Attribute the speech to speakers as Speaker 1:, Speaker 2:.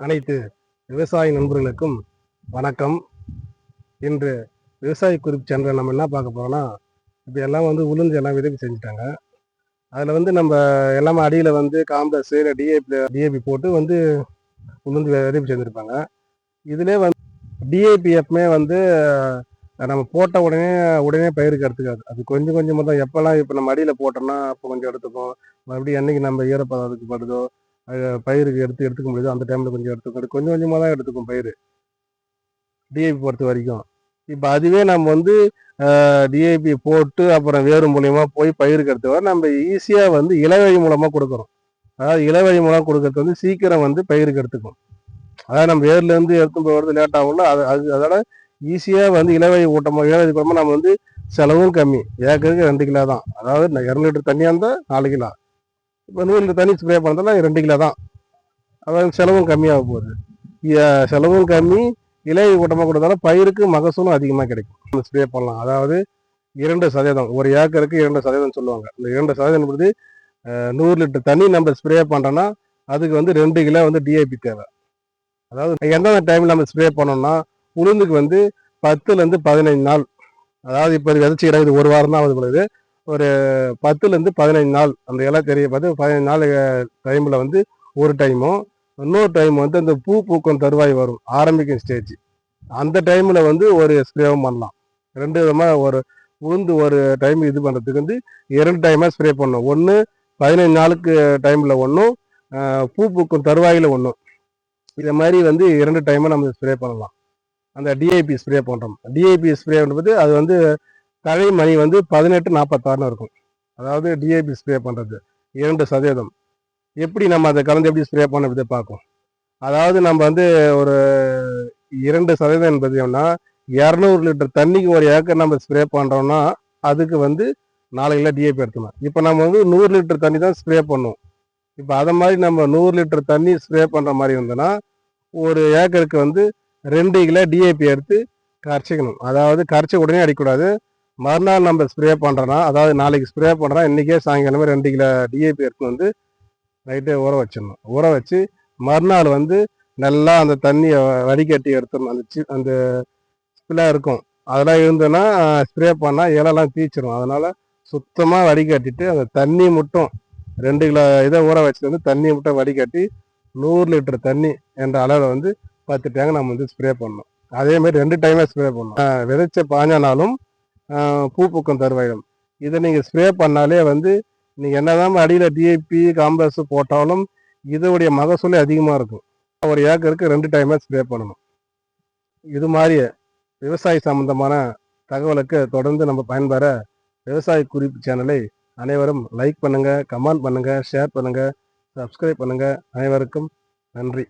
Speaker 1: அனைத்து விவசாய நண்பர்களுக்கும் வணக்கம். இன்று விவசாய குறிப்பு சேனலில் நம்ம என்ன பார்க்க போகிறோம்னா இப்போ எல்லாம் வந்து உளுந்து எல்லாம் விதவி செஞ்சுட்டாங்க. அதில் வந்து நம்ம எல்லாமே அடியில் வந்து காம்ப்ளெக்ஸ் இல்லை டிஏபி டிஏபி போட்டு வந்து உளுந்து விதவி செஞ்சுருப்பாங்க. இதிலே வந்து டிஏபி எப்பவுமே வந்து நம்ம போட்ட உடனே உடனே பயிருக்கு எடுத்துக்காது அது கொஞ்சம் கொஞ்சமாக தான் எப்போல்லாம் இப்போ நம்ம அடியில் போட்டோம்னா அப்போ கொஞ்சம் எடுத்துக்கும் மறுபடியும் என்னைக்கு நம்ம ஈரப்பதம் அதுக்கு படுதோ பயிருக்கு எடுத்து எடுத்துக்க முடியுது அந்த டைமில் கொஞ்சம் எடுத்துக்கணும் கொஞ்சம் கொஞ்சமாக தான் எடுத்துக்கும் பயிர் டிஏபி பொறுத்த வரைக்கும். இப்போ அதுவே நம்ம வந்து டிஏபி போட்டு அப்புறம் வேறு மூலயமா போய் பயிருக்கு எடுத்தவரை நம்ம ஈஸியாக வந்து இளவழி மூலமாக கொடுக்குறோம் அதாவது இளவழி மூலம் கொடுக்கறது வந்து சீக்கிரம் வந்து பயிருக்கு எடுத்துக்கும். அதாவது நம்ம வேர்லேருந்து எடுத்து போகிறது லேட் ஆகும்ல அது அது அதோட ஈஸியாக வந்து இளவழி ஊட்டமாக இளவழி கூட்டமாக நம்ம வந்து செலவும் கம்மி. ஏக்கருக்கு ரெண்டு கிலோ தான். அதாவது இரநூறு லிட்டர் தண்ணியாக இருந்தால் நாலு கிலோ. இப்போ நூறு இந்த தண்ணி ஸ்ப்ரே பண்ணுறதுல ரெண்டு கிலோ தான். அதாவது செலவும் கம்மியாக போகுது. செலவும் கம்மி இலையை கூட்டமாக கொடுத்தாலும் பயிருக்கு மகசூலும் அதிகமாக கிடைக்கும். நம்ம ஸ்ப்ரே பண்ணலாம். அதாவது இரண்டு சதவீதம் ஒரு ஏக்கருக்கு இரண்டு சதவீதம் சொல்லுவாங்க. இந்த இரண்டு சதவீதம் பொழுது நூறு லிட்டர் தண்ணி நம்ம ஸ்ப்ரே பண்ணுறோன்னா அதுக்கு வந்து ரெண்டு கிலோ வந்து டிஏபி தேவை. அதாவது எந்தெந்த டைமில் நம்ம ஸ்ப்ரே பண்ணோம்னா உளுந்துக்கு வந்து பத்துலேருந்து பதினைஞ்சு நாள். அதாவது இப்போ விதச்சி விதைச்சி ஒரு வாரம் தான் ஆகுது பொழுது ஒரு பத்துலேருந்து பதினைஞ்சு நாள் அந்த இலை தெரிய பார்த்து பதினைஞ்சு நாள் டைமில் வந்து ஒரு டைமும் இன்னொரு டைம் வந்து அந்த பூ பூக்கும் தருவாய் வரும் ஆரம்பிக்கும் ஸ்டேஜ் அந்த டைமில் வந்து ஒரு ஸ்ப்ரேவும் பண்ணலாம். ரெண்டு விதமாக ஒரு உளுந்து ஒரு டைம் இது பண்ணுறதுக்கு வந்து இரண்டு டைமாக ஸ்ப்ரே பண்ணணும். ஒன்று பதினைஞ்சு நாளுக்கு டைமில் ஒன்றும் பூ பூக்கும் தருவாயில் ஒன்றும் இதை மாதிரி வந்து இரண்டு டைமாக நம்ம ஸ்ப்ரே பண்ணலாம். அந்த டிஐபி ஸ்ப்ரே பண்ணுறோம் டிஐபி ஸ்ப்ரே அது வந்து தழை மணி வந்து பதினெட்டு நாற்பத்தாறுனு இருக்கும். அதாவது டிஏபி ஸ்ப்ரே பண்ணுறது இரண்டு சதவீதம். எப்படி நம்ம அதை கலந்து எப்படி ஸ்ப்ரே பண்ண பார்க்கும் அதாவது நம்ம வந்து ஒரு இரண்டு சதவீதம் என்பது என்ன இரநூறு லிட்டர் தண்ணிக்கு ஒரு ஏக்கர் நம்ம ஸ்ப்ரே பண்ணுறோம்னா அதுக்கு வந்து நாலு கிலோ டிஏபி எடுத்துணும் இப்போ நம்ம வந்து நூறு லிட்டர் தண்ணி தான் ஸ்ப்ரே பண்ணுவோம் இப்போ அதை மாதிரி நம்ம நூறு லிட்டர் தண்ணி ஸ்ப்ரே பண்ணுற மாதிரி இருந்ததுன்னா ஒரு ஏக்கருக்கு வந்து ரெண்டு கிலோ டிஏபி எடுத்து கரைச்சிக்கணும். அதாவது கரைச்ச உடனே அடிக்கக்கூடாது. மறுநாள் நம்ம ஸ்ப்ரே பண்ணுறோன்னா அதாவது நாளைக்கு ஸ்ப்ரே பண்ணுறோம் இன்றைக்கே சாயங்காலமே ரெண்டு கிலோ டிஏபி எடுத்து வந்து நைட்டே ஊற வச்சிடணும். ஊற வச்சு மறுநாள் வந்து நல்லா அந்த தண்ணியை வடிகட்டி எடுத்துடணும். அந்த சி அந்த ஸ்பிலாக இருக்கும். அதெல்லாம் இருந்ததுன்னா ஸ்ப்ரே பண்ணால் இலெல்லாம் தீச்சிரும். அதனால் சுத்தமாக வடிகட்டிட்டு அந்த தண்ணி மட்டும் ரெண்டு கிலோ இதை ஊற வச்சுட்டு வந்து தண்ணி மட்டும் வடிகட்டி நூறு லிட்டர் தண்ணி என்ற அளவில் வந்து பத்து டேங்க் நம்ம வந்து ஸ்ப்ரே பண்ணணும். அதே மாதிரி ரெண்டு டைமே ஸ்ப்ரே பண்ணணும். விதைச்ச பாஞ்சானாலும் பூ பூக்கும் தருவாயிடும். இதை நீங்கள் ஸ்ப்ரே பண்ணாலே வந்து நீங்கள் என்னதான் அடியில் டிஏபி காம்ப்ளெக்ஸ் போட்டாலும் இதோடைய மகசூலே அதிகமாக இருக்கும். ஒரு ஏக்கருக்கு ரெண்டு டைமாக ஸ்ப்ரே பண்ணணும். இது மாதிரி விவசாய சம்பந்தமான தகவலுக்கு தொடர்ந்து நம்ம பயன்பெற விவசாய குறிப்பு சேனலை அனைவரும் லைக் பண்ணுங்கள் கமெண்ட் பண்ணுங்கள் ஷேர் பண்ணுங்கள் சப்ஸ்கிரைப் பண்ணுங்கள் அனைவருக்கும் நன்றி.